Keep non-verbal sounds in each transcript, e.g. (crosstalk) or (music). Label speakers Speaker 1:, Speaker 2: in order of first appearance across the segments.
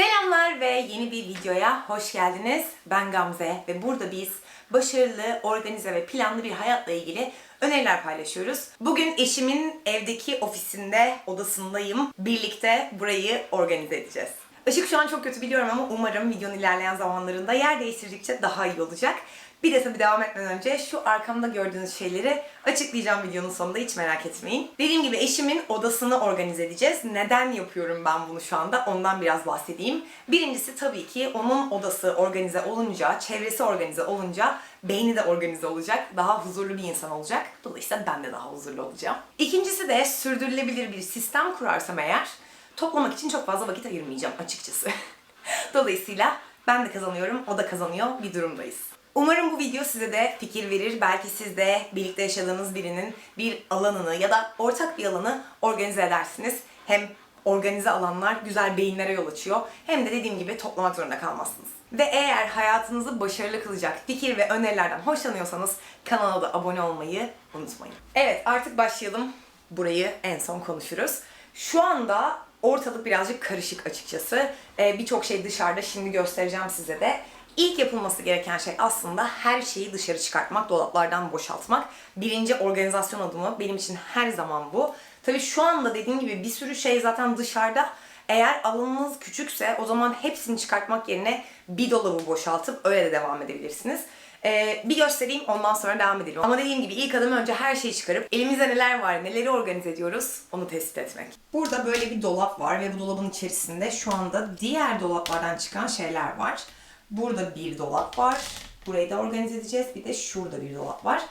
Speaker 1: Selamlar ve yeni bir videoya hoş geldiniz. Ben Gamze ve burada biz başarılı, organize ve planlı bir hayatla ilgili öneriler paylaşıyoruz. Bugün eşimin evdeki ofisinde, odasındayım. Birlikte burayı organize edeceğiz. Işık şu an çok kötü biliyorum ama umarım videonun ilerleyen zamanlarında yer değiştirdikçe daha iyi olacak. Bir de tabii devam etmeden önce şu arkamda gördüğünüz şeyleri açıklayacağım videonun sonunda hiç merak etmeyin. Dediğim gibi eşimin odasını organize edeceğiz. Neden yapıyorum ben bunu şu anda ondan biraz bahsedeyim. Birincisi tabii ki onun odası organize olunca, çevresi organize olunca beyni de organize olacak. Daha huzurlu bir insan olacak. Dolayısıyla ben de daha huzurlu olacağım. İkincisi de sürdürülebilir bir sistem kurarsam eğer toplamak için çok fazla vakit ayırmayacağım açıkçası. (laughs) Dolayısıyla ben de kazanıyorum, o da kazanıyor bir durumdayız. Umarım bu video size de fikir verir. Belki siz de birlikte yaşadığınız birinin bir alanını ya da ortak bir alanı organize edersiniz. Hem organize alanlar güzel beyinlere yol açıyor. Hem de dediğim gibi toplamak zorunda kalmazsınız. Ve eğer hayatınızı başarılı kılacak fikir ve önerilerden hoşlanıyorsanız kanala da abone olmayı unutmayın. Evet artık başlayalım. Burayı en son konuşuruz. Şu anda ortalık birazcık karışık açıkçası. Ee, Birçok şey dışarıda şimdi göstereceğim size de. İlk yapılması gereken şey aslında her şeyi dışarı çıkartmak, dolaplardan boşaltmak. Birinci organizasyon adımı benim için her zaman bu. Tabii şu anda dediğim gibi bir sürü şey zaten dışarıda. Eğer alanınız küçükse o zaman hepsini çıkartmak yerine bir dolabı boşaltıp öyle de devam edebilirsiniz. Ee, bir göstereyim ondan sonra devam edelim. Ama dediğim gibi ilk adım önce her şeyi çıkarıp elimizde neler var, neleri organize ediyoruz onu tespit etmek. Burada böyle bir dolap var ve bu dolabın içerisinde şu anda diğer dolaplardan çıkan şeyler var. Burada bir dolap var. Burayı da organize edeceğiz. Bir de şurada bir dolap var.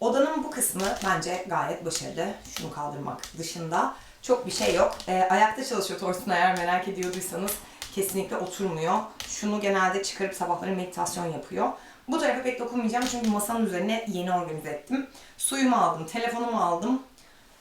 Speaker 1: Odanın bu kısmı bence gayet başarılı. Şunu kaldırmak dışında çok bir şey yok. Ee, ayakta çalışıyor Torsten eğer merak ediyorduysanız kesinlikle oturmuyor. Şunu genelde çıkarıp sabahları meditasyon yapıyor. Bu tarafa pek dokunmayacağım çünkü masanın üzerine yeni organize ettim. Suyumu aldım, telefonumu aldım.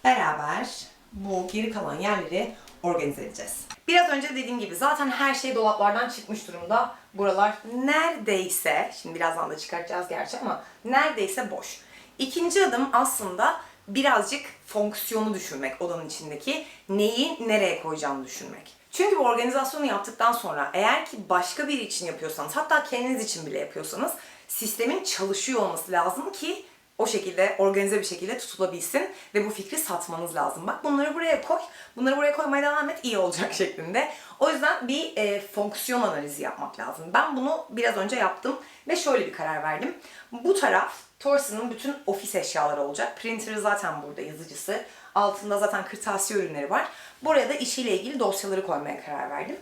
Speaker 1: Beraber bu geri kalan yerleri organize edeceğiz. Biraz önce dediğim gibi zaten her şey dolaplardan çıkmış durumda. Buralar neredeyse, şimdi birazdan da çıkartacağız gerçi ama neredeyse boş. İkinci adım aslında birazcık fonksiyonu düşünmek odanın içindeki. Neyi nereye koyacağını düşünmek. Çünkü bu organizasyonu yaptıktan sonra eğer ki başka biri için yapıyorsanız hatta kendiniz için bile yapıyorsanız sistemin çalışıyor olması lazım ki o şekilde organize bir şekilde tutulabilsin ve bu fikri satmanız lazım. Bak bunları buraya koy, bunları buraya koymaya devam et iyi olacak (laughs) şeklinde. O yüzden bir e, fonksiyon analizi yapmak lazım. Ben bunu biraz önce yaptım ve şöyle bir karar verdim. Bu taraf Torson'un bütün ofis eşyaları olacak. Printer'ı zaten burada yazıcısı. Altında zaten kırtasiye ürünleri var. Buraya da işiyle ilgili dosyaları koymaya karar verdim.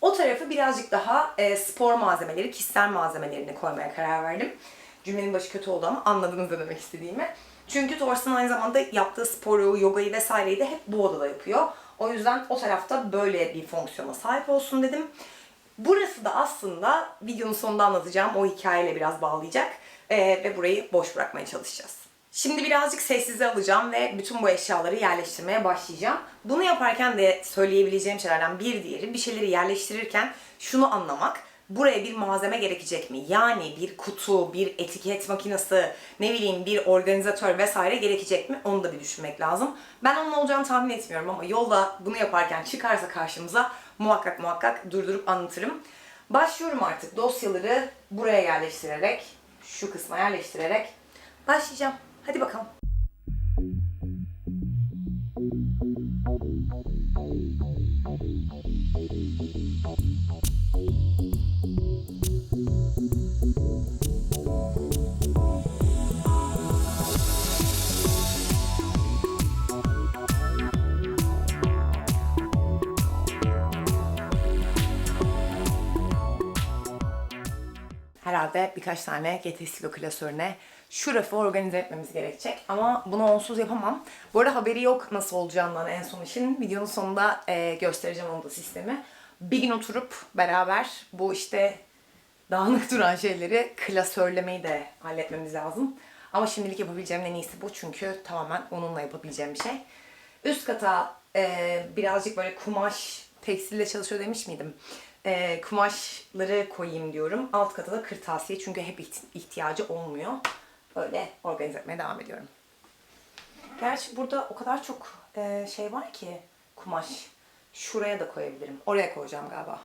Speaker 1: O tarafı birazcık daha e, spor malzemeleri, kişisel malzemelerini koymaya karar verdim. Cümlenin başı kötü oldu ama anladınız ne demek istediğimi. Çünkü Thorsten aynı zamanda yaptığı sporu, yogayı vesaireyi de hep bu odada yapıyor. O yüzden o tarafta böyle bir fonksiyona sahip olsun dedim. Burası da aslında videonun sonunda anlatacağım o hikayeyle biraz bağlayacak. Ee, ve burayı boş bırakmaya çalışacağız. Şimdi birazcık sessize alacağım ve bütün bu eşyaları yerleştirmeye başlayacağım. Bunu yaparken de söyleyebileceğim şeylerden bir diğeri bir şeyleri yerleştirirken şunu anlamak buraya bir malzeme gerekecek mi? Yani bir kutu, bir etiket makinesi, ne bileyim bir organizatör vesaire gerekecek mi? Onu da bir düşünmek lazım. Ben onun olacağını tahmin etmiyorum ama yolda bunu yaparken çıkarsa karşımıza muhakkak muhakkak durdurup anlatırım. Başlıyorum artık dosyaları buraya yerleştirerek, şu kısma yerleştirerek başlayacağım. Hadi bakalım. Herhalde birkaç tane GT Stilo klasörüne şu rafı organize etmemiz gerekecek. Ama bunu onsuz yapamam. Bu arada haberi yok nasıl olacağından en son işin. Videonun sonunda e, göstereceğim onu da sistemi. Bir gün oturup beraber bu işte dağınık duran şeyleri klasörlemeyi de halletmemiz lazım. Ama şimdilik yapabileceğim en iyisi bu çünkü tamamen onunla yapabileceğim bir şey. Üst kata e, birazcık böyle kumaş, tekstille çalışıyor demiş miydim? E, kumaşları koyayım diyorum. Alt kata da kırtasiye çünkü hep iht- ihtiyacı olmuyor. Böyle organize etmeye devam ediyorum. Gerçi burada o kadar çok e, şey var ki kumaş. Şuraya da koyabilirim. Oraya koyacağım galiba.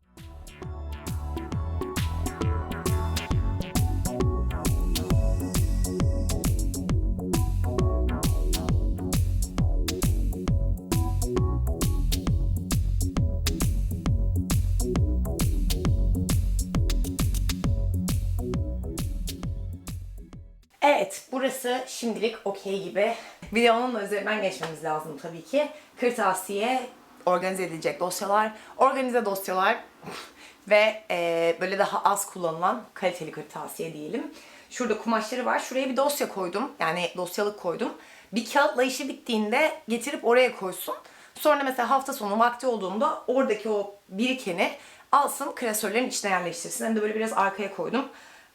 Speaker 1: Burası şimdilik okey gibi. Videonun da üzerinden geçmemiz lazım tabii ki. Kırtasiye, organize edilecek dosyalar, organize dosyalar (laughs) ve e, böyle daha az kullanılan kaliteli kırtasiye diyelim. Şurada kumaşları var. Şuraya bir dosya koydum. Yani dosyalık koydum. Bir kağıtla işi bittiğinde getirip oraya koysun. Sonra mesela hafta sonu vakti olduğunda oradaki o birikeni alsın klasörlerin içine yerleştirsin. Hem de böyle biraz arkaya koydum.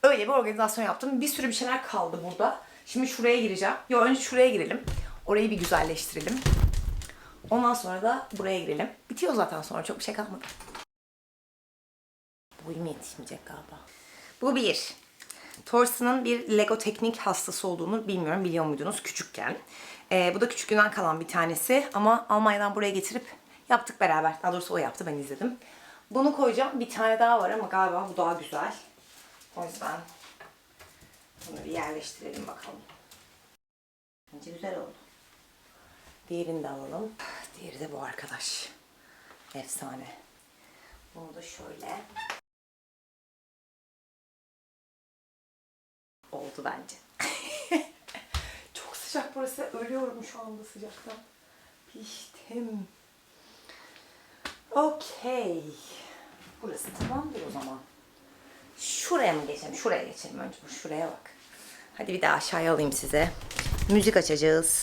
Speaker 1: Öyle bir organizasyon yaptım. Bir sürü bir şeyler kaldı burada. Şimdi şuraya gireceğim. Yo önce şuraya girelim. Orayı bir güzelleştirelim. Ondan sonra da buraya girelim. Bitiyor zaten sonra çok bir şey kalmadı. Boyum yetişmeyecek galiba. Bu bir. Thorson'ın bir Lego teknik hastası olduğunu bilmiyorum biliyor muydunuz küçükken. Ee, bu da küçüklüğünden kalan bir tanesi ama Almanya'dan buraya getirip yaptık beraber. Daha doğrusu o yaptı ben izledim. Bunu koyacağım. Bir tane daha var ama galiba bu daha güzel. O yüzden bunu bir yerleştirelim bakalım. Bence güzel oldu. Diğerini de alalım. Diğeri de bu arkadaş. Efsane. Bunu da şöyle. Oldu bence. (laughs) Çok sıcak burası. Ölüyorum şu anda sıcaktan. Piştim. Okey. Burası tamamdır o zaman. Şuraya mı geçelim? Şuraya geçelim önce. Şuraya bak. Hadi bir daha aşağıya alayım size. Müzik açacağız.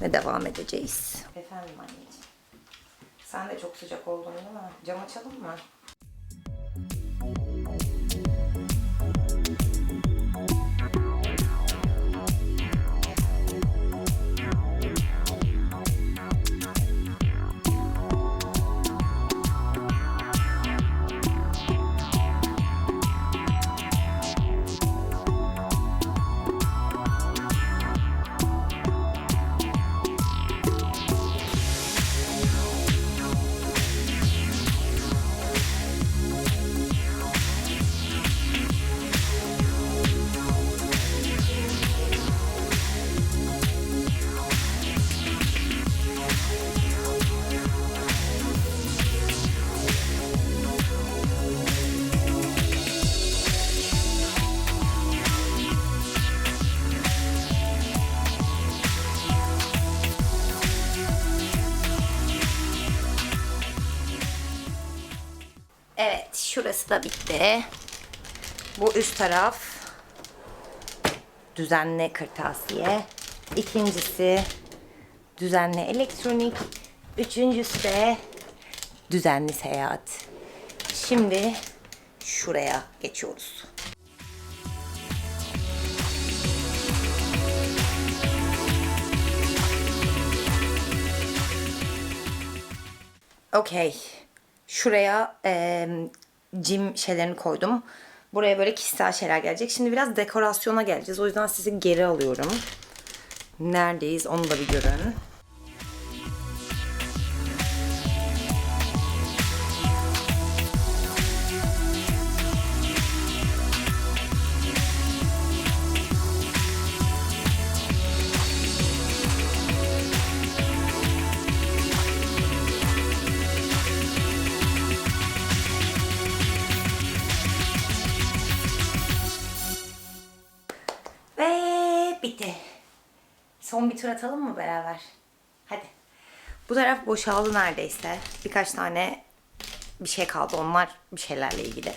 Speaker 1: Ve devam edeceğiz. Efendim anneciğim. Sen de çok sıcak oldun değil mi? Cam açalım mı? Şurası da bitti. Bu üst taraf düzenli kırtasiye. İkincisi düzenli elektronik. Üçüncüsü de düzenli seyahat. Şimdi şuraya geçiyoruz. Okey. Şuraya e, cim şeylerini koydum. Buraya böyle kişisel şeyler gelecek. Şimdi biraz dekorasyona geleceğiz. O yüzden sizi geri alıyorum. Neredeyiz onu da bir görün. Son bir tur atalım mı beraber? Hadi. Bu taraf boşaldı neredeyse. Birkaç tane bir şey kaldı. Onlar bir şeylerle ilgili.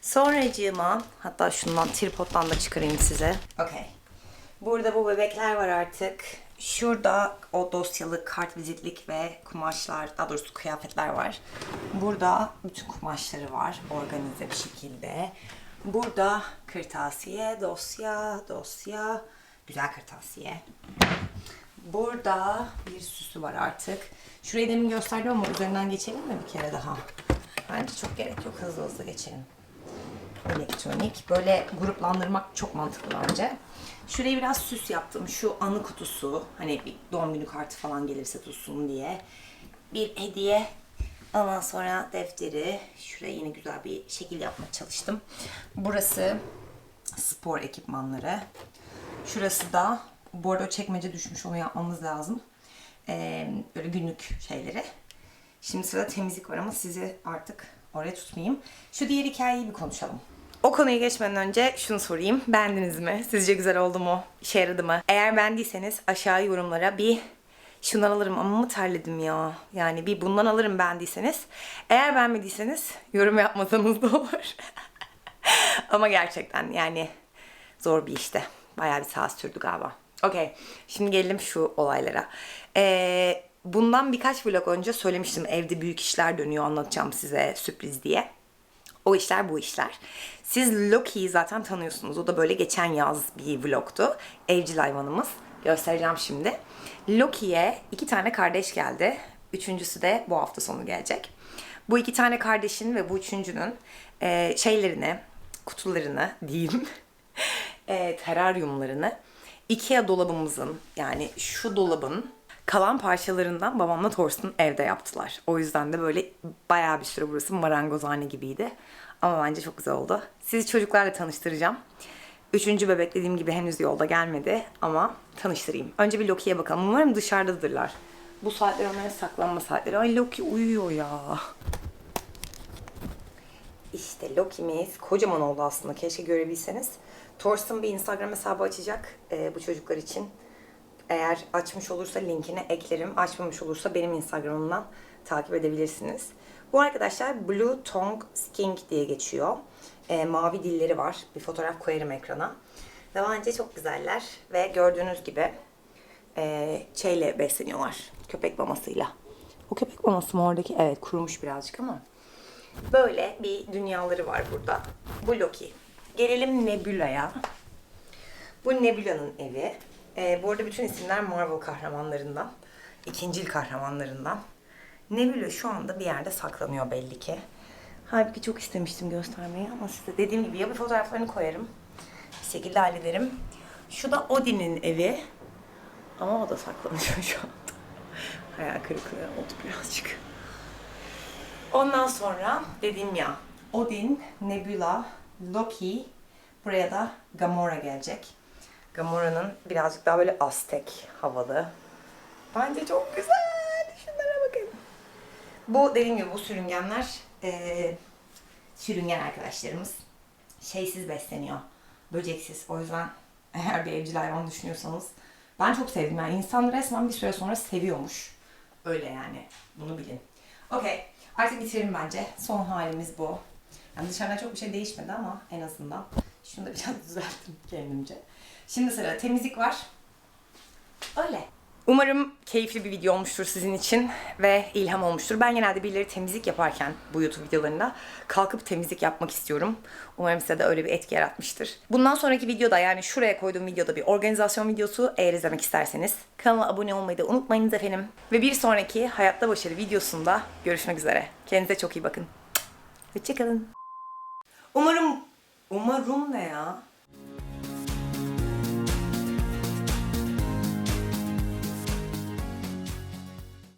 Speaker 1: Sonracığıma hatta şundan tripoddan da çıkarayım size. Okey. Burada bu bebekler var artık. Şurada o dosyalı kart vizitlik ve kumaşlar, daha doğrusu kıyafetler var. Burada bütün kumaşları var organize bir şekilde. Burada kırtasiye, dosya, dosya, güzel kırtasiye. Burada bir süsü var artık. Şurayı demin gösterdim ama üzerinden geçelim mi bir kere daha? Bence çok gerek yok. Hızlı hızlı geçelim. Elektronik. Böyle gruplandırmak çok mantıklı bence. Şuraya biraz süs yaptım. Şu anı kutusu. Hani bir doğum günü kartı falan gelirse tutsun diye. Bir hediye. Ondan sonra defteri. Şuraya yine güzel bir şekil yapmaya çalıştım. Burası spor ekipmanları. Şurası da bordo çekmece düşmüş onu yapmamız lazım. Ee, böyle günlük şeyleri. Şimdi sırada temizlik var ama sizi artık oraya tutmayayım. Şu diğer hikayeyi bir konuşalım. O konuya geçmeden önce şunu sorayım. Beğendiniz mi? Sizce güzel oldu mu? İşe yaradı mı? Eğer beğendiyseniz aşağı yorumlara bir şundan alırım ama mı terledim ya? Yani bir bundan alırım beğendiyseniz. Eğer beğenmediyseniz yorum yapmasanız da olur. (laughs) ama gerçekten yani zor bir işte. Bayağı bir saat sürdü galiba. Okey. Şimdi gelelim şu olaylara. Ee, bundan birkaç vlog önce söylemiştim evde büyük işler dönüyor anlatacağım size sürpriz diye. O işler bu işler. Siz Loki'yi zaten tanıyorsunuz. O da böyle geçen yaz bir vlogtu. Evcil hayvanımız. Göstereceğim şimdi. Loki'ye iki tane kardeş geldi. Üçüncüsü de bu hafta sonu gelecek. Bu iki tane kardeşin ve bu üçüncünün e, şeylerini, kutularını diyeyim, (laughs) e, teraryumlarını Ikea dolabımızın yani şu dolabın kalan parçalarından babamla Thorsten evde yaptılar. O yüzden de böyle bayağı bir süre burası marangozhane gibiydi. Ama bence çok güzel oldu. Sizi çocuklarla tanıştıracağım. Üçüncü bebek dediğim gibi henüz yolda gelmedi ama tanıştırayım. Önce bir Loki'ye bakalım. Umarım dışarıdadırlar. Bu saatler onların saklanma saatleri. Ay Loki uyuyor ya. İşte Loki'miz kocaman oldu aslında. Keşke görebilseniz. Thorsten bir Instagram hesabı açacak e, bu çocuklar için. Eğer açmış olursa linkini eklerim. Açmamış olursa benim Instagram'ımdan takip edebilirsiniz. Bu arkadaşlar Blue Tongue Skink diye geçiyor. E, mavi dilleri var. Bir fotoğraf koyarım ekrana. Ve bence çok güzeller. Ve gördüğünüz gibi e, şeyle besleniyorlar. Köpek mamasıyla. O köpek maması mı oradaki? Evet kurumuş birazcık ama. Böyle bir dünyaları var burada. Bu Loki. Gelelim Nebula'ya. Bu Nebula'nın evi. Ee, bu arada bütün isimler Marvel kahramanlarından. ikincil kahramanlarından. Nebula şu anda bir yerde saklanıyor belli ki. Halbuki çok istemiştim göstermeyi ama size dediğim gibi ya bir fotoğraflarını koyarım. Bir şekilde hallederim. Şu da Odin'in evi. Ama o da saklanıyor (laughs) şu anda. Hayal kırıklığı oldu birazcık. Ondan sonra dediğim ya Odin, Nebula, Loki, buraya da Gamora gelecek. Gamora'nın birazcık daha böyle Aztek havalı. Bence çok güzel. Şunlara bakın. Bu dediğim gibi bu sürüngenler eee, sürüngen arkadaşlarımız şeysiz besleniyor. Böceksiz. O yüzden (laughs) eğer bir evcil hayvan düşünüyorsanız ben çok sevdim. Yani insan resmen bir süre sonra seviyormuş. Öyle yani. Bunu bilin. Okey. Artık bitirelim bence. Son halimiz bu. Yani dışarıdan çok bir şey değişmedi ama en azından şunu da biraz (laughs) düzelttim kendimce. Şimdi sıra temizlik var. Öyle. Umarım keyifli bir video olmuştur sizin için ve ilham olmuştur. Ben genelde birileri temizlik yaparken bu YouTube videolarında kalkıp temizlik yapmak istiyorum. Umarım size de öyle bir etki yaratmıştır. Bundan sonraki videoda yani şuraya koyduğum videoda bir organizasyon videosu eğer izlemek isterseniz kanala abone olmayı da unutmayınız efendim. Ve bir sonraki Hayatta Başarı videosunda görüşmek üzere. Kendinize çok iyi bakın. Hoşçakalın. Umarım, umarım ne ya?